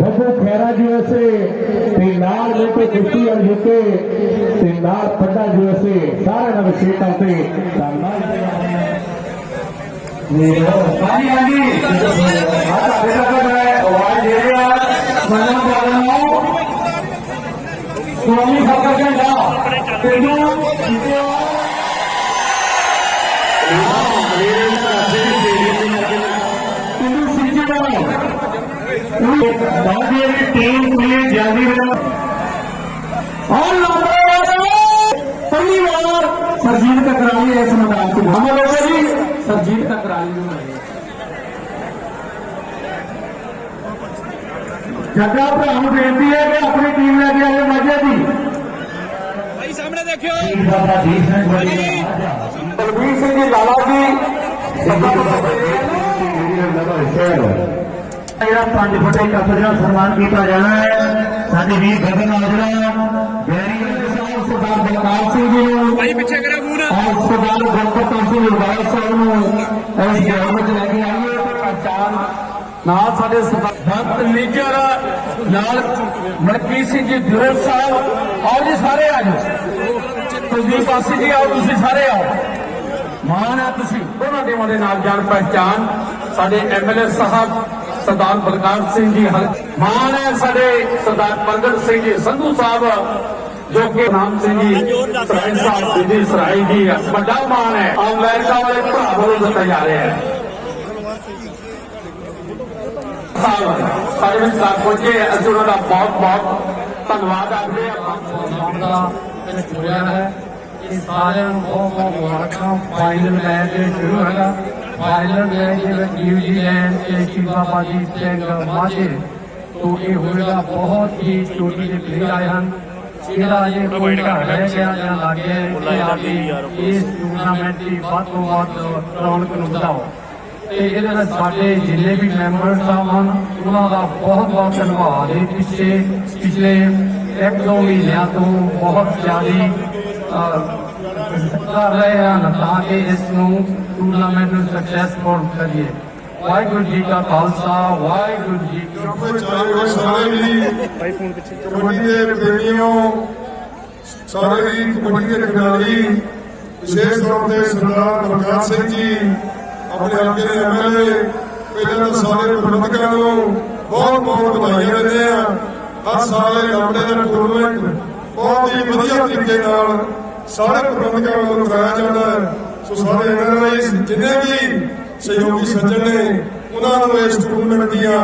Babbu Khaira USA ਤੇ ਨਾਲ ਮੋਟੇ ਕੁਸ਼ਤੀ ਔਰ ਯੂਕੇ ਤੇ ਨਾਲ ਪੱਡਾ ਯੂਐਸਏ ਸਾਰਿਆਂ ਦਾ ਵਿਸ਼ੇਸ਼ ਤੌਰ ਤੇ ਧੰਨਵਾਦ। ਹਾਂਜੀ ਹਾਂਜੀ। ਬਾਜੀ ਦੀ ਟੀਮ ਪੁਲੀ ਜਾਂਦੀ ਹੈ ਔਰ ਨੰਬਰ ਪਹਿਲੀ ਵਾਰ ਸਰਜੀਤ ਟਕਰਾਲੀ ਇਸ ਮੈਦਾਨ ਤੋਂ ਹਮ ਲੋਗੋ ਜੀ ਸਰਜੀਤ ਟਕਰਾਲੀ ਨੂੰ ਮਿਲੇ ਜੱਗਾ ਭਰਾ ਨੂੰ ਬੇਨਤੀ ਹੈ ਕਿ ਆਪਣੀ ਟੀਮ ਲੈ ਕੇ ਆਏ ਮਾਝੇ ਦੀ ਭਾਈ ਸਾਹਮਣੇ ਦੇਖਿਓ ਬਲਬੀਰ ਸਿੰਘ ਜੀ ਲਾਲਾ ਜੀ ਜਿਹੜਾ ਪੰਜ ਫੁੱਟੇ ਕੱਪ ਦਾ ਸਨਮਾਨ ਕੀਤਾ ਜਾਣਾ ਹੈ। ਸਾਡੇ ਵੀਰ ਗਗਨ ਆਜਰਾ ਗੈਰੀ ਸਾਹਿਬ ਸਰਦਾਰ ਬਲਕਾਰ ਸਿੰਘ ਜੀ ਨੂੰ। ਭਾਈ ਪਿੱਛੇ ਕਰਿਆ ਫੋਨ। ਔਰ ਸਰਦਾਰ ਗੁਰਪ੍ਰਤਾਪ ਸਿੰਘ ਉਡਵਾਲ ਸਾਹਿਬ ਨੂੰ। ਇਸ ਗਰਾਊਂਡ ਵਿੱਚ ਲੈ ਕੇ ਆਈਏ। ਪਹਿਚਾਨ ਨਾਲ ਸਾਡੇ ਸਰਦਾਰ ਲੀਜਰ ਨਾਲ ਮਲਕੀਤ ਸਿੰਘ ਜੀ ਦਿਰੋਲ ਸਾਹਿਬ। ਆਓ ਜੀ ਸਾਰੇ ਆ ਜਾਓ। ਕੁਲਦੀਪ ਆਸੀ ਜੀ ਆਓ ਤੁਸੀਂ ਸਾਰੇ ਆਓ। ਮਾਣ ਹੈ ਤੁਸੀਂ। ਉਹਨਾਂ ਦੇ ਦੇ ਨਾਲ ਜਾਣ ਪਹਿਚਾਨ ਸਾਡੇ ਐਮਐਲਏ ਸਾਹਿਬ ਸਰਦਾਰ ਬਲਕਾਰ ਸਿੰਘ ਜੀ ਹਲ- ਮਾਣ ਹੈ ਸਾਡੇ ਸਰਦਾਰ ਪ੍ਰਗਟ ਸਿੰਘ ਜੀ ਸੰਧੂ ਸਾਹਿਬ ਜੋ ਕਿ ਨਾਮ ਸਿੰਘ ਜੀ ਸਰਾਈ ਸਾਹਿਬ ਜੀ ਸਰਾਈ ਜੀ ਵੱਡਾ ਮਾਣ ਹੈ ਅਮਰੀਕਾ ਵਾਲੇ ਭਰਾ ਵੱਲੋਂ ਦਿੱਤਾ ਜਾ ਰਿਹਾ ਹੈ ਸਾਹਿਬ ਸਾਡੇ ਵਿੱਚ ਤਾਂ ਪਹੁੰਚੇ ਅਸੀਂ ਉਹਨਾਂ ਦਾ ਬਹੁਤ ਬਹੁਤ ਧੰਨਵਾਦ ਕਰਦੇ ਹਾਂ ਦਾ ਇਹ ਜੁੜਿਆ ਹੈ ਇਹ ਸਾਰਿਆਂ ਨੂੰ ਬਹੁਤ ਬਹੁਤ ਮੁਬਾਰਕਾਂ ਫਾਈਨਲ ਮੈਚ ਸ਼ੁਰੂ ਹੈਗਾ ਫਾਈਨਲ ਮੈਚ ਦੇ ਵਿੱਚ ਨਿਊਜ਼ੀਲੈਂਡ ਤੇ ਸ਼ਿਵਾ ਬਾਜੀ ਸਿੰਘ ਮਾਝੇ ਤੋਂ ਇਹ ਹੋਏਗਾ ਬਹੁਤ ਹੀ ਚੋਟੀ ਦੇ ਪਲੇਅਰ ਆਏ ਹਨ ਜਿਹੜਾ ਇਹ ਕੋਈ ਘਰ ਰਹਿ ਗਿਆ ਜਾਂ ਲੱਗੇ ਕਿ ਆਪੀ ਇਸ ਟੂਰਨਾਮੈਂਟ ਦੀ ਵੱਧ ਤੋਂ ਵੱਧ ਰੌਣਕ ਨੂੰ ਵਧਾਓ ਤੇ ਇਹਦੇ ਨਾਲ ਸਾਡੇ ਜਿੰਨੇ ਵੀ ਮੈਂਬਰ ਸਾਹਿਬ ਹਨ ਉਹਨਾਂ ਦਾ ਬਹੁਤ ਬਹੁਤ ਧੰਨਵਾਦ ਇਹ ਪਿੱਛੇ ਪਿਛਲੇ ਇੱਕ ਦੋ ਮਹੀਨਿਆਂ ਤੋਂ ਬਹੁਤ ਜ਼ਿਆਦਾ ਕਰ ਰਹੇ ਹਨ ਤਾਂ ਕਿ ਇਸ ਨੂੰ ਟੂਰਨਾਮੈਂਟ ਨੂੰ ਸਕਸੈਸਫੁਲ ਕਰੀਏ ਵਾਹਿਗੁਰੂ ਜੀ ਕਾ ਖਾਲਸਾ ਵਾਹਿਗੁਰੂ ਜੀ ਕੀ ਫਤਿਹ ਚਾਹੇ ਹੋਏ ਸਾਰੇ ਕਬੱਡੀ ਦੇ ਪ੍ਰੇਮੀਓ ਸਾਰੇ ਹੀ ਕਬੱਡੀ ਦੇ ਖਿਡਾਰੀ ਵਿਸ਼ੇਸ਼ ਤੌਰ ਤੇ ਸਰਦਾਰ ਬਲਕਾਰ ਸਿੰਘ ਜੀ ਆਪਣੇ ਹਲਕੇ ਦੇ ਐਮਐਲਏ ਪਹਿਲਾਂ ਤਾਂ ਸਾਰੇ ਪ੍ਰਬੰਧਕਾਂ ਨੂੰ ਬਹੁਤ ਬਹੁਤ ਵਧਾਈਆਂ ਦਿੰਦੇ ਆ ਹਰ ਸਾਲ ਇਹ ਲੰਬੜੇ ਦਾ ਟੂਰਨਾਮੈਂਟ ਬਹੁਤ ਹੀ ਵਧੀਆ ਤਰੀਕੇ ਨਾਲ ਸਾਰੇ ਪ੍ਰਬੰਧਕਾਂ ਵੱਲੋਂ ਕਰਾਇਆ ਜਾਂਦਾ ਸੋ ਸਾਰੇ ਐਨਆਰਆਈ ਜਿੰਨੇ ਵੀ ਸਹਿਯੋਗੀ ਸੱਜਣ ਨੇ, ਉਹਨਾਂ ਨੂੰ ਇਸ ਟੂਰਨਾਮੈਂਟ ਦੀਆਂ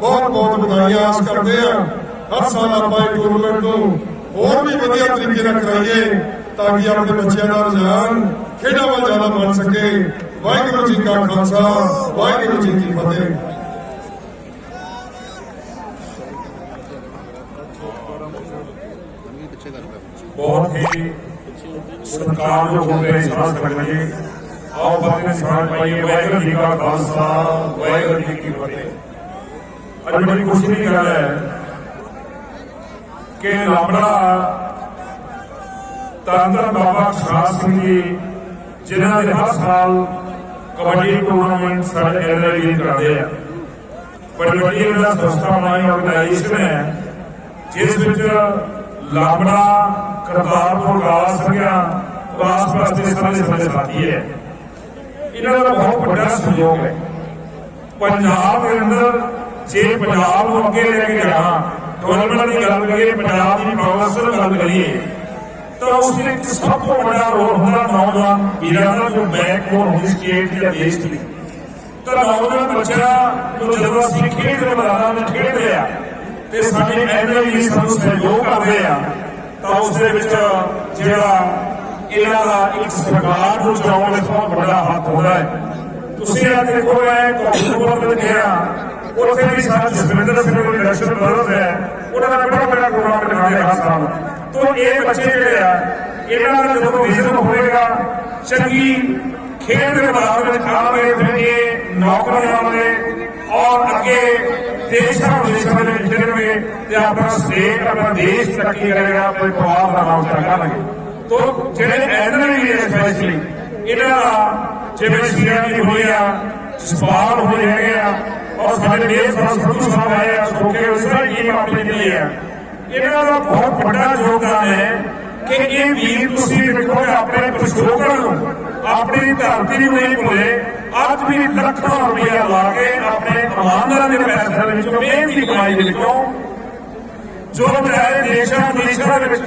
ਬਹੁਤ ਬਹੁਤ ਵਧਾਈਆਂ ਆਸ ਕਰਦੇ ਆ ਹਰ ਸਾਲ ਆਪਾਂ ਇਹ ਟੂਰਨਾਮੈਂਟ ਨੂੰ ਹੋਰ ਵੀ ਵਧੀਆ ਤਰੀਕੇ ਨਾਲ ਕਰਾਈਏ ਤਾਂ ਕਿ ਆਪਣੇ ਬੱਚਿਆਂ ਦਾ ਰੁਝਾਨ ਖੇਡਾਂ ਵੱਲ ਜ਼ਿਆਦਾ ਬਣ ਸਕੇ। ਵਾਹਿਗੁਰੂ ਜੀ ਕਾ ਖਾਲਸਾ, ਵਾਹਿਗੁਰੂ ਜੀ ਕੀ ਫਤਿਹ। ਬਹੁਤ ਹੀ ਸਤਿਕਾਰਯੋਗ ਹੁੰਦੇ ਸਾਧ ਸੰਗਤ ਜੀ। ਆਓ ਬਾਕੀ ਸਮਾਜ ਪਾਈਏ, ਵਾਹਿਗੁਰੂ ਜੀ ਕਾ ਖਾਲਸਾ, ਵਾਹਿਗੁਰੂ ਜੀ ਕੀ ਫਤਿਹ। ਅੱਜ ਬੜੀ ਖੁਸ਼ੀ ਦੀ ਗੱਲ ਹੈ ਕਿ ਲਾਬੜਾ ਤੰਦਰ ਬਾਬਾ ਖਾਸ ਸਿੰਘ ਜੀ, ਜਿਨ੍ਹਾਂ ਦੇ ਹਰ ਸਾਲ ਕਬੱਡੀ ਟੂਰਨਾਮੈਂਟ ਸਾਡੇ ਐਨਆਰਆਈ ਕਰਦੇ ਆ। ਬੜੀ ਵੱਡੀ ਇਹਦਾ ਸੰਸਥਾ ਬਣਾਈ ਆਰਗੇਨਾਈਜੇਸ਼ਨ ਹੈ, ਜਿਸ ਵਿੱਚ ਲਾਬੜਾ ਕਰਤਾਰਪੁਰ ਗਾਸ ਸਕਿਆ ਗਾਸ ਵਾਸਤੇ ਸਾਰੇ ਸਾਡੇ ਸਾਥੀ ਹੈ। ਇਹਨਾਂ ਦਾ ਬਹੁਤ ਵੱਡਾ ਸਹਿਯੋਗ ਹੈ। ਪੰਜਾਬ ਦੇ ਅੰਦਰ ਜੇ ਪੰਜਾਬ ਨੂੰ ਅੱਗੇ ਲੈ ਕੇ ਜਾਣਾ ਟੂਰਨਾਮੈਂਟ ਦੀ ਗੱਲ ਕਰੀਏ, ਪੰਜਾਬ ਦੀ ਪ੍ਰੋਫੈਸਰ ਗੱਲ ਕਰੀਏ, ਤਾਂ ਉਸ ਵਿੱਚ ਸਭ ਤੋਂ ਵੱਡਾ ਰੋਲ ਹੁੰਦਾ ਨੌਜਵਾਨ ਵੀਰਾਂ ਦਾ, ਜੋ ਬੈਕਬੋਨ ਹੁੰਦੀ ਸਟੇਟ ਜਾਂ ਦੇਸ਼ ਦੀ। ਤਾਂ ਨੌਜਵਾਨ ਬੱਚਾ ਜੋ ਜਦੋਂ ਅਸੀਂ ਖੇਡ ਦੇ ਮੈਦਾਨਾਂ ਵਿੱਚ ਖੇਡਦੇ ਆ, ਤੇ ਸਾਡੇ ਐਨਆਈ ਸਾਨੂੰ ਸਹਿਯੋਗ ਕਰਦੇ ਆ ਤਾਂ ਉਸ ਦੇ ਵਿੱਚ ਜਿਹੜਾ ਇਹਨਾਂ ਦਾ ਇੱਕ ਸਰਕਾਰ ਨੂੰ ਚਲਾਉਣ ਵਿੱਚ ਬਹੁਤ ਵੱਡਾ ਹੱਥ ਹੁੰਦਾ ਹੈ। ਤੁਸੀਂ ਆ ਦੇਖੋ, ਮੈਂ ਕੋਟਪੁਰ ਵਿੱਚ ਗਿਆ। ਉੱਥੇ ਵੀ ਸਾਡਾ ਜਸਵਿੰਦਰ ਸਿੰਘ ਨੂੰ ਇਲੈਕਸ਼ਨ ਬਰਸ ਹੈ। ਉਹਨਾਂ ਦਾ ਬੜਾ ਬੜਾ ਟੂਰਨਾਮੈਂਟ ਕਰਾਉਂਦੇ ਹਰ ਸਾਲ ਤੋਂ ਇਹ ਬੱਚੇ ਜਿਹੜੇ ਆ, ਇਹਨਾਂ ਦਾ ਜਦੋਂ ਵਿਜ਼ਨ ਹੋਏਗਾ ਚੰਗੀ ਖੇਡ ਦੇ ਮੈਦਾਨ ਵਿੱਚ ਆਵੇ ਫਿਰ ਇਹ ਨੌਕਰੀਆਂ ਆਵੇ ਔਰ ਅੱਗੇ ਦੇਸ਼ਾਂ ਵਿਦੇਸ਼ਾਂ ਦੇ ਵਿੱਚ ਰਹਿਣਗੇ ਤੇ ਆਪਣਾ ਸਟੇਟ, ਆਪਣਾ ਦੇਸ਼ ਤਰੱਕੀ ਕਰੇਗਾ ਕੋਈ ਪਰਿਵਾਰ ਦਾ ਨਾਮ ਉੱਚਾ ਕਰਾਂਗੇ। ਤੋਂ ਜਿਹੜੇ ਐਨਆਰਆਈ ਨੇ ਸਪੈਸ਼ਲੀ ਇਹਨਾਂ ਦਾ ਜਿਵੇਂ ਸੀਆਰਡੀ ਹੋਈ ਆ ਸਵਾਲ ਹੋਏ ਹੈਗੇ ਆ, ਔਰ ਸਾਡੇ ਦੇਸ਼ ਦਾ ਸੰਧੂ ਸਾਹਿਬ ਆਏ ਆ, ਸੋਕੇ ਉਸ ਟੀਮ ਆਪਣੀ ਜਿਹੜੀ ਹੈ। ਇਹਨਾਂ ਦਾ ਬਹੁਤ ਵੱਡਾ ਯੋਗਦਾਨ ਹੈ ਕਿ ਇਹ ਵੀਰ ਤੁਸੀਂ ਦੇਖੋ ਆਪਣੇ ਪਿਛੋਕੜ ਨੂੰ, ਆਪਣੀ ਧਰਤੀ ਨੂੰ ਨਹੀਂ ਭੁੱਲੇ ਅੱਜ ਵੀ ਲੱਖਾਂ ਰੁਪਇਆ ਲਾ ਕੇ ਆਪਣੇ ਇਮਾਨਦਾਰਾਂ ਦੇ ਪੈਸੇ ਦੇ ਵਿੱਚੋਂ, ਮਿਹਨਤੀ ਕਮਾਈ ਦੇ ਵਿੱਚੋਂ ਜੋ ਵਿਚਾਰੇ ਦੇਸ਼ਾਂ ਵਿਦੇਸ਼ਾਂ ਦੇ ਵਿੱਚ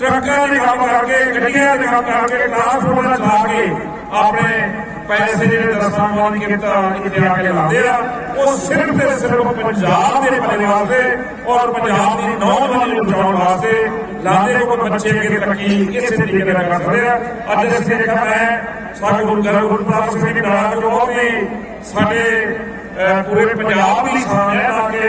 ਟਰੱਕਾਂ ਦੇ ਕੰਮ ਕਰਕੇ, ਗੱਡੀਆਂ ਦੇ ਕੰਮ ਕਰਕੇ ਟਰਾਂਸਪੋਰਟਾਂ ਚਲਾ ਕੇ ਆਪਣੇ ਪੈਸੇ ਜਿਹੜੇ ਦਰਸਾਂ ਮੌਨ ਕੀਤਾ ਇੱਥੇ ਆ ਕੇ ਲਾਉਂਦੇ ਆ, ਉਹ ਸਿਰਫ ਤੇ ਸਿਰਫ ਪੰਜਾਬ ਦੇ ਭਲੇ ਵਾਸਤੇ ਔਰ ਪੰਜਾਬ ਦੀ ਨੌਜਵਾਨੀ ਨੂੰ ਬਚਾਉਣ ਵਾਸਤੇ ਲਾਉਂਦੇ ਕੋਈ ਬੱਚੇ ਅੱਗੇ ਤਰੱਕੀ ਕਿਸੇ ਤਰੀਕੇ ਨਾਲ ਕਰ ਆ। ਅੱਜ ਅਸੀਂ ਦੇਖਿਆ ਮੈਂ ਸਾਡੇ ਗੁਰੂ ਗ੍ਰੰਥ ਸਿੰਘ ਜੀ ਜੋ ਬਹੁਤ ਸਾਡੇ ਪੂਰੇ ਪੰਜਾਬ ਦੀ ਸ਼ਾਨ ਹੈ ਨਾ ਕਿ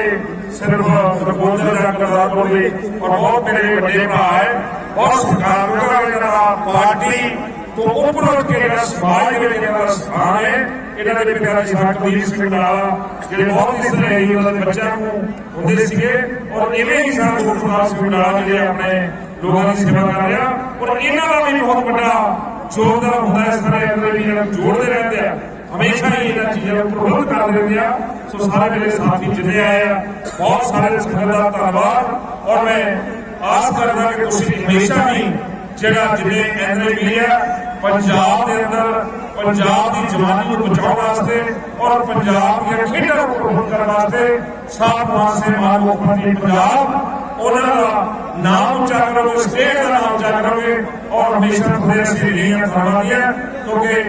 ਸਿਰਫ ਰਗੋਦਰ ਜਾਂ ਗੁਰਦਾਸਪੁਰ ਦੀ ਔਰ ਬਹੁਤ ਮੇਰੇ ਵੱਡੇ ਭਰਾ ਹੈ। ਬਹੁਤ ਸਤਿਕਾਰਯੋਗ ਹੈ ਦਾ ਪਾਰਟੀ ਤੋਂ ਉੱਪਰ ਉੱਠ ਕੇ ਜਿਹੜਾ ਸਮਾਜ ਦੇ ਵਿੱਚ ਇਹਨਾਂ ਸਥਾਨ ਹੈ? ਇਹਨਾਂ ਦੇ ਪਿਤਾ ਜੀ ਸਾਕਬੀਰ ਸਿੰਘ ਨਾਲਾ ਜਿਹੜੇ ਬਹੁਤ ਹੀ ਸਨੇਹੀ ਉਹਨਾਂ ਦੇ ਬੱਚਿਆਂ ਨੂੰ ਹੁੰਦੇ ਸੀਗੇ। ਔਰ ਇਵੇਂ ਹੀ ਸਾਡਾ ਗੁਰਦਾਸ ਸਿੰਘ ਜਿਹੜੇ ਆਪਣੇ ਲੋਕਾਂ ਦੀ ਸੇਵਾ ਕਰ ਰਿਹਾ। ਔਰ ਇਹਨਾਂ ਦਾ ਵੀ ਬਹੁਤ ਵੱਡਾ ਯੋਗਦਾਨ ਹੁੰਦਾ ਹੈ ਇਸ ਤਰ੍ਹਾਂ ਇਹਨਾਂ ਜਿਹੜਾ ਜੋੜਦੇ ਰਹਿੰਦੇ ਆ। ਹਮੇਸ਼ਾ ਹੀ ਇਹਨਾਂ ਚੀਜ਼ਾਂ ਨੂੰ ਪ੍ਰਬੰਧ ਕਰ ਦਿੰਦੇ ਆ। ਸੋ ਸਾਰੇ ਮੇਰੇ ਸਾਥੀ ਜਿੱਥੇ ਆਏ ਆ, ਬਹੁਤ ਸਾਰੇ ਸੰਗਤ ਦਾ ਧੰਨਵਾਦ। ਔਰ ਮੈਂ ਆਸ ਕਰਦਾ ਕਿ ਤੁਸੀਂ ਹਮੇਸ਼ਾ ਹੀ ਜਿਹੜਾ ਜਿਵੇਂ ਐਨਏ ਮੀਡੀਆ ਪੰਜਾਬ ਦੇ ਅੰਦਰ ਪੰਜਾਬ ਦੀ ਜਵਾਨੀ ਨੂੰ ਬਚਾਉਣ ਵਾਸਤੇ ਔਰ ਪੰਜਾਬ ਦੀਆਂ ਖੇਡਾਂ ਨੂੰ ਪ੍ਰਮੋਟ ਕਰਨ ਵਾਸਤੇ ਸਾਥ ਵਾਸਤੇ ਮਾਨ ਮੁੱਖ ਪੰਜਾਬ ਉਹਨਾਂ ਦਾ ਨਾਮ ਉੱਚਾ ਕਰੋ ਸਟੇਟ ਦਾ ਨਾਮ ਉੱਚਾ ਕਰੋਗੇ ਔਰ ਹਮੇਸ਼ਾ ਖੁਦੇ ਅਸੀਂ ਲੀਆਂ ਖਾਣੀਆਂ ਕਿਉਂਕਿ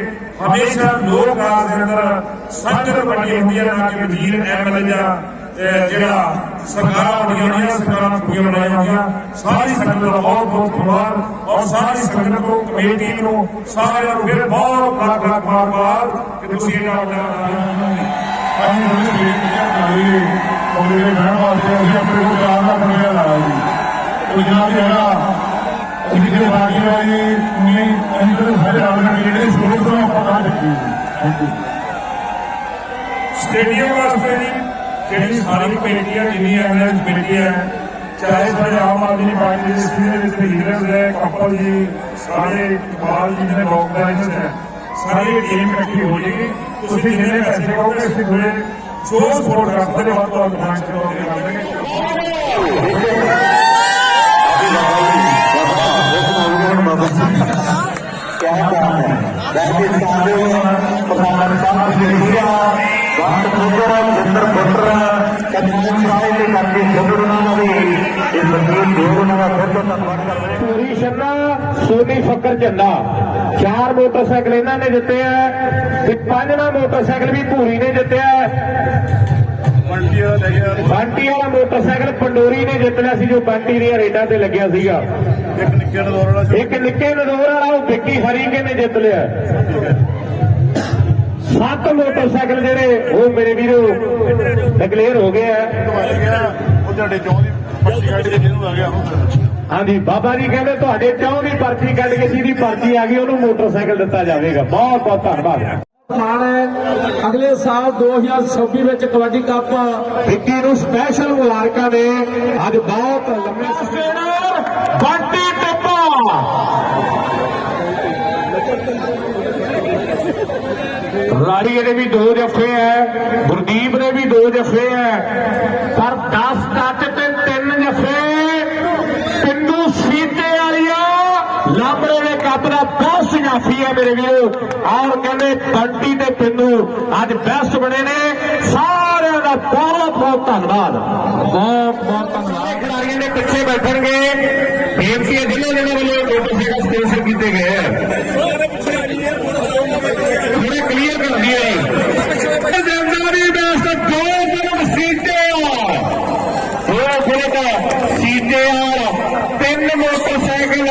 ਹਮੇਸ਼ਾ ਲੋਕ ਰਾਜ ਦੇ ਅੰਦਰ ਸੰਗਤ ਵੱਡੀ ਹੁੰਦੀ ਹੈ ਨਾ ਕਿ ਵਜ਼ੀਰ ਐਮਐਲਏ ਜਾਂ ਅਹ, ਜਿਹੜਾ ਸਰਕਾਰਾਂ ਬਣੀਆਂ ਹੋਈਆਂ ਸਰਕਾਰਾਂ ਪੂਰੀਆਂ ਬਣਾਈਆਂ ਹੋਈਆਂ ਸਾਰੀ ਸੰਗਤ ਦਾ ਬਹੁਤ ਬਹੁਤ ਧੰਨਵਾਦ ਔਰ ਸਾਰੀ ਸੰਗਤ ਨੂੰ ਕਮੇਟੀ ਨੂੰ ਸਾਰਿਆਂ ਨੂੰ ਫਿਰ ਬਹੁਤ ਲੱਖ ਲੱਖ ਮੁਬਾਰਕ ਕਿ ਤੁਸੀਂ ਇਹਨਾਂ ਦਾ ਅਸੀਂ ਉਹਨੂੰ ਬੇਨਤੀਆਂ ਕਰਾਂਗੇ ਉਹਦੇ ਦੇ ਬਹਿਣ ਵਾਸਤੇ ਅਸੀਂ ਆਪਣੇ ਕੋਲ ਚਾਰ ਦਾ ਬਣਿਆ ਲਾਇਆ ਜੀ। ਉਹ ਜਨਾਬ ਜਿਹੜਾ ਅਸੀਂ ਜਿਹੜੇ ਬਾਕੀ ਵਾਲੀ ਨਹੀਂ ਅੰਦਰ ਸਾਡੇ ਆਲਮ ਜਿਹੜੇ ਸ਼ੁਰੂ ਤੋਂ ਆਪਾਂ ਕਰ ਦਿੱਤੀ ਥੈਂਕ ਯੂ ਸਟੇਡੀਅਮ ਵਾਸਤੇ ਜੀ। جی ساری پیٹیاں مل گیا چاہے پھر آم آدمی پارٹی کپل جی سارے بال جی نے ساری ٹیم ایسی ہوئی تھی ایسے ہو گئے سو سو سوڑ رات کے بعد کرا جی ہن بگن کیا ہے ਦੀ ਸੁਣਨਾ ਨਵੀਂ ਇਸ ਮਸੀਹ ਦੇਵ ਦਾ ਫਿਰ ਤੋਂ ਧੰਨਵਾਦ ਕਰਦੇ ਹਾਂ ਪੂਰੀ ਸ਼ਰਨਾ ਸੋਨੀ ਫਕਰ ਝੰਡਾ। ਚਾਰ ਮੋਟਰਸਾਈਕਲ ਇਹਨਾਂ ਨੇ ਦਿੱਤੇ ਆ ਤੇ ਪੰਜਵਾਂ ਮੋਟਰਸਾਈਕਲ ਵੀ ਪੂਰੀ ਨੇ ਦਿੱਤਿਆ ਬੰਟੀ ਵਾਲਾ ਲੈ ਗਿਆ ਬੰਟੀ ਵਾਲਾ ਮੋਟਰਸਾਈਕਲ ਪੰਡੋਰੀ ਨੇ ਜਿੱਤਣਾ ਸੀ ਜੋ ਬੰਟੀ ਦੀਆਂ ਰੇਡਾਂ ਤੇ ਲੱਗਿਆ ਸੀਗਾ। ਇੱਕ ਨਿੱਕੇ ਨਦੌਰ ਵਾਲਾ ਇੱਕ ਨਿੱਕੇ ਨਦੌਰ ਵਾਲਾ ਉਹ ਵਿੱਕੀ ਹਰੀਕੇ ਨੇ ਜਿੱਤ ਲਿਆ। ਸੱਤ ਮੋਟਰਸਾਈਕਲ ਜਿਹੜੇ, ਉਹ ਮੇਰੇ ਵੀਰੋ ਡਿਕਲੇਅਰ ਹੋ ਗਏ ਆ। ਉਹ ਤੁਹਾਡੇ ਚੌਂ ਦੀ ਪਰਚੀ ਕੱਢ ਕੇ ਜਿਹਨੂੰ ਆ ਗਿਆ ਹਾਂਜੀ, ਬਾਬਾ ਜੀ ਕਹਿੰਦੇ ਤੁਹਾਡੇ ਚੌਂ ਦੀ ਪਰਚੀ ਕੱਢ ਕੇ ਜਿਹਦੀ ਪਰਚੀ ਆ ਗਈ, ਉਹਨੂੰ ਮੋਟਰਸਾਈਕਲ ਦਿੱਤਾ ਜਾਵੇਗਾ। ਬਹੁਤ ਬਹੁਤ ਧੰਨਵਾਦ। ਮਾਣ ਹੈ, ਅਗਲੇ ਸਾਲ 2026 ਵਿੱਚ ਕਬੱਡੀ ਕੱਪ ਵਿੱਕੀ ਨੂੰ ਸਪੈਸ਼ਲ ਮੁਬਾਰਕਾਂ ਨੇ ਅੱਜ ਬਹੁਤ ਲੰਮੇ ਸਮੇਂ ਬੰਟੀ ਟੱਪਾ। ਰਾੜੀਏ ਦੇ ਵੀ ਦੋ ਜੱਫੇ ਹੈ ਗੁਰਦੀਪ ਦੇ ਵੀ ਦੋ ਜੱਫੇ ਹੈ ਪਰ 10 ਟੱਚ ਤੇ ਤਿੰਨ ਜੱਫੇ, ਪਿੰਡੂ ਸੀਤੇ ਵਾਲੀਆ, ਲਾਂਬੜੇ ਦੇ ਕੱਪ ਦਾ ਬੈਸਟ ਜਾਫੀ ਹੈ ਮੇਰੇ ਵੀਰੋ। ਔਰ ਕਹਿੰਦੇ ਬੰਟੀ ਤੇ ਪਿੰਡੂ ਅੱਜ ਬੈਸਟ ਬਣੇ ਨੇ। ਸਾਰਿਆਂ ਦਾ ਬਹੁਤ ਬਹੁਤ ਧੰਨਵਾਦ। ਬਹੁਤ ਬਹੁਤ ਧੰਨਵਾਦ। ਖਿਡਾਰੀਆਂ ਦੇ ਪਿੱਛੇ ਬੈਠਣਗੇ। ਬੇਨਤੀ ਹੈ ਜਿਨ੍ਹਾਂ ਜਿਨ੍ਹਾਂ ਵੱਲੋਂ ਮੋਟਰਸਾਈਕਲ ਸਪਾਂਸਰ ਕੀਤੇ ਗਏ ਹੈ ਥੋੜੇ ਕਲੀਅਰ ਕਰ ਦਈਏ ਜੰਗਾਰੀ ਬੈਸਟ ਦੋ ਗੁਣ ਸੀਤੇ ਆ ਦੋ ਗੁਣ ਸੀਤੇ ਆ ਤਿੰਨ ਮੋਟਰਸਾਈਕਲ,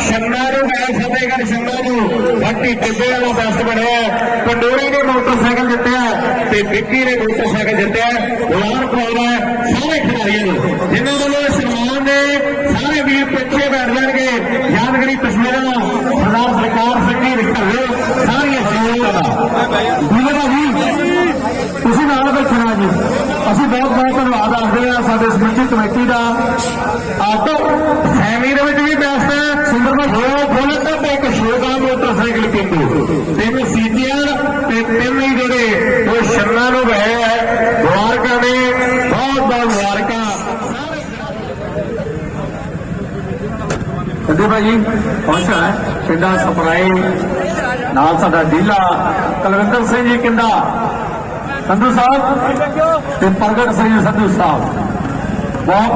ਸ਼ੰਨਾ ਨੂੰ ਗਏ ਫਤਿਹਗੜ੍ਹ ਸ਼ੰਨਾ ਨੂੰ। ਵੱਟੀ ਟਿੱਬੇ ਵਾਲਾ ਬੈਸਟ ਬਣਿਆ ਪੰਡੋਰੀ ਨੇ ਮੋਟਰਸਾਈਕਲ ਜਿੱਤਿਆ ਤੇ ਵਿੱਕੀ ਨੇ ਮੋਟਰਸਾਈਕਲ ਜਿੱਤਿਆ ਗੁਲਾਮ ਪਾਉਣਾ ਸਾਰੇ ਖਿਡਾਰੀਆਂ ਨੂੰ। ਜਿਨ੍ਹਾਂ ਵੱਲੋਂ ਸਨਮਾਨ ਨੇ ਸਾਰੇ ਵੀਰ ਪਿੱਛੇ ਬੈਠ ਜਾਣਗੇ। ਯਾਦਗਾਰੀ ਤਸਵੀਰਾਂ ਸਰਦਾਰ ਸਰਕਾਰ ਸਿੰਘ ਜੀ ਨਿਕਲੇ ਸਾਰੀਆਂ ਸਨਮਾਨਾਂ ਦਾ। ਦੂਜਾ ਭਾਜੀ ਤੁਸੀਂ ਨਾਲ ਬੈਠਣਾ ਜੀ। ਅਸੀਂ ਬਹੁਤ ਬਹੁਤ ਧੰਨਵਾਦ ਆਖਦੇ ਹਾਂ ਸਾਡੇ ਸਮੁੱਚੀ ਕਮੇਟੀ ਦਾ। ਆਟੋ ਦੇ ਵਿੱਚ ਵੀ ਬੈਸਟ ਸੁੰਦਰਨਾ ਹੋਇਆ ਬੋਲਤਾ ਤੇ ਇੱਕ ਸ਼ੋਗਾਂ ਮੋਟਰਸਾਈਕਲ ਪਿੰਡੂ ਤਿੰਨ ਸੀਟੀਆਂ ਤੇ ਤਿੰਨ ਹੀ ਜਿਹੜੇ ਉਹ ਸ਼ਰਨਾ ਨੂੰ ਬਹਿ ਹੈ। ਮੁਬਾਰਕਾਂ ਨੇ, ਬਹੁਤ ਬਹੁਤ ਮੁਬਾਰਕਾਂ। ਸੱਜੇ ਭਾਈ ਪਹੁੰਚਾ ਪਿੰਡਾ ਸਪਰਾਏ ਨਾਲ ਸਾਡਾ ਢੀਲਾ ਕਲਵਿੰਦਰ ਸਿੰਘ ਜੀ ਕਿੰਦਾ? ਸੰਧੂ ਸਾਹਿਬ ਤੇ ਪ੍ਰਗਟ ਸਿੰਘ ਸੰਧੂ ਸਾਹਿਬ। ਬਹੁਤ